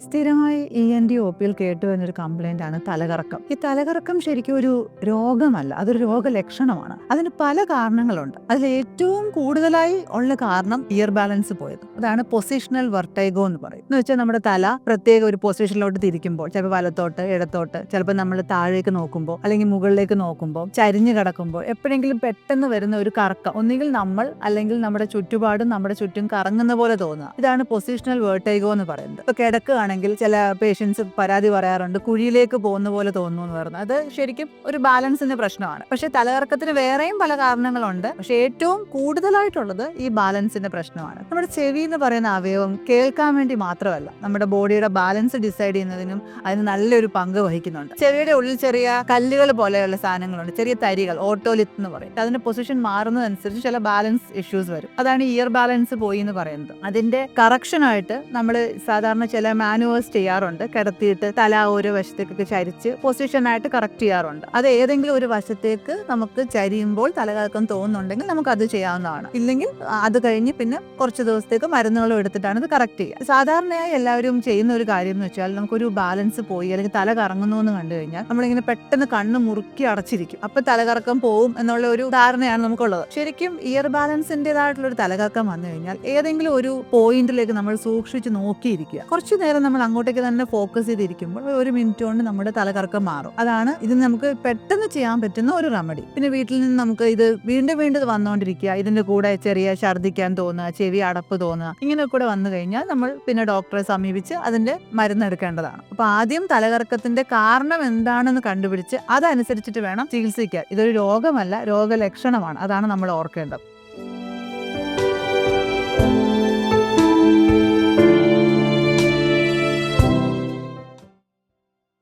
സ്ഥിരമായി E N D O പിയിൽ കേട്ടു വരുന്നൊരു കംപ്ലൈന്റ് ആണ് തലകറക്കം. ഈ തലകറക്കം ശരിക്കും ഒരു രോഗമല്ല അതൊരു രോഗലക്ഷണമാണ്. അതിന് പല കാരണങ്ങളുണ്ട്. അതിൽ ഏറ്റവും കൂടുതലായി ഉള്ള കാരണം ഇയർ ബാലൻസ് പോയത്. അതാണ് പൊസിഷണൽ വെർട്ടൈഗോ എന്ന് പറയും. എന്ന് വെച്ചാൽ നമ്മുടെ തല പ്രത്യേക ഒരു പൊസിഷനിലോട്ട് തിരിക്കുമ്പോൾ ചിലപ്പോൾ വലത്തോട്ട് ഇടത്തോട്ട് ചിലപ്പോൾ നമ്മൾ താഴേക്ക് നോക്കുമ്പോൾ അല്ലെങ്കിൽ മുകളിലേക്ക് നോക്കുമ്പോൾ ചരിഞ്ഞു കിടക്കുമ്പോൾ എപ്പോഴെങ്കിലും പെട്ടെന്ന് വരുന്ന ഒരു കറക്കം. ഒന്നുകിൽ നമ്മൾ അല്ലെങ്കിൽ നമ്മുടെ ചുറ്റുപാടും നമ്മുടെ ചുറ്റും കറങ്ങുന്ന പോലെ തോന്നുക. ഇതാണ് പൊസിഷണൽ വേർട്ടൈഗോ എന്ന് പറയുന്നത്. ഇപ്പൊ കിടക്കുകയാണെങ്കിൽ ചില പേഷ്യൻസ് പരാതി പറയാറുണ്ട് കുഴിയിലേക്ക് പോകുന്ന പോലെ തോന്നുന്നു എന്ന് പറഞ്ഞു അത് ശരിക്കും ഒരു ബാലൻസിന്റെ പ്രശ്നമാണ്. പക്ഷെ തലകറക്കത്തിന് വേറെയും പല കാരണങ്ങളുണ്ട്. പക്ഷെ ഏറ്റവും കൂടുതലായിട്ടുള്ളത് ഈ ബാലൻസിന്റെ പ്രശ്നമാണ്. നമ്മുടെ ചെവി എന്ന് പറയുന്ന അവയവം കേൾക്കാൻ വേണ്ടി മാത്രമല്ല നമ്മുടെ ബോഡിയുടെ ബാലൻസ് ഡിസൈഡ് ചെയ്യുന്നതിനും അതിന് നല്ലൊരു പങ്ക് വഹിക്കുന്നുണ്ട്. ചെവിയുടെ ഉള്ളിൽ ചെറിയ കല്ലുകൾ പോലെയുള്ള സാധനങ്ങളുണ്ട്. ചെറിയ തരികൾ ഓട്ടോലിത്ത് എന്ന് പറയും. അതിന്റെ പൊസിഷൻ മാറുന്നതനുസരിച്ച് ചില ബാലൻസ് ഇഷ്യൂസ് വരും. അതാണ് ഇയർ ബാലൻസ് പോയി എന്ന് പറയുന്നത്. അതിന്റെ കറക്ഷനായിട്ട് നമ്മൾ സാധാരണ ചില മാനുവേഴ്സ് ചെയ്യാറുണ്ട്. കിടത്തിയിട്ട് തല ഓരോ വശത്തേക്കൊക്കെ ചരിച്ച് പൊസിഷനായിട്ട് കറക്റ്റ് ചെയ്യാറുണ്ട്. അത് ഏതെങ്കിലും ഒരു വശത്തേക്ക് നമുക്ക് ചരിയുമ്പോൾ തലകറക്കം തോന്നുന്നുണ്ടെങ്കിൽ നമുക്ക് അത് ചെയ്യാവുന്നതാണ്. ഇല്ലെങ്കിൽ അത് കഴിഞ്ഞ് പിന്നെ കുറച്ച് ദിവസത്തേക്ക് മരുന്നുകളും എടുത്തിട്ടാണ് ഇത് കറക്റ്റ് ചെയ്യുക. സാധാരണയായി എല്ലാവരും ചെയ്യുന്ന ഒരു കാര്യം എന്ന് വെച്ചാൽ നമുക്കൊരു ബാലൻസ് പോയി അല്ലെങ്കിൽ തല കറങ്ങുന്നു എന്ന് കണ്ടു കഴിഞ്ഞാൽ നമ്മളിങ്ങനെ പെട്ടെന്ന് കണ്ണ് മുറുക്കി അടച്ചിരിക്കും. അപ്പൊ തലകറക്കം പോവും എന്നുള്ള ഒരു ധാരണയാണ് നമുക്കുള്ളത്. ശരിക്കും ഇയർ ബാലൻസിന്റെതായിട്ടുള്ള ഒരു തലകറക്കം വന്നു കഴിഞ്ഞാൽ ഏതെങ്കിലും ഒരു പോയിന്റിലേക്ക് നമ്മൾ സൂക്ഷിച്ച് നോക്കിയിരിക്കുക. കുറച്ചു നേരം നമ്മൾ അങ്ങോട്ടേക്ക് തന്നെ ഫോക്കസ് ചെയ്തിരിക്കുമ്പോൾ ഒരു മിനിറ്റ് കൊണ്ട് നമ്മുടെ തലകറക്കം മാറും. അതാണ് ഇത് നമുക്ക് പെട്ടെന്ന് ചെയ്യാൻ പറ്റുന്ന ഒരു റെമഡി പിന്നെ വീട്ടിൽ നിന്ന് നമുക്ക് ഇത് വീണ്ടും വീണ്ടും വന്നുകൊണ്ടിരിക്കുക ഇതിന്റെ കൂടെ ചെറിയ ഛർദ്ദിക്കാൻ തോന്നുക ചെവി അടപ്പ് തോന്നുക ഇങ്ങനെ കൂടെ വന്നു കഴിഞ്ഞാൽ നമ്മൾ പിന്നെ ഡോക്ടറെ സമീപിച്ച് അതിന്റെ മരുന്നെടുക്കേണ്ടതാണ് അപ്പൊ ആദ്യം തലകറക്കത്തിന്റെ കാരണം എന്താണെന്ന് കണ്ടുപിടിച്ച് അതനുസരിച്ചിട്ട് വേണം ചികിത്സിക്കാൻ. ഇതൊരു രോഗമല്ല രോഗലക്ഷണമാണ്. അതാണ് നമ്മൾ ഓർക്കേണ്ടത്.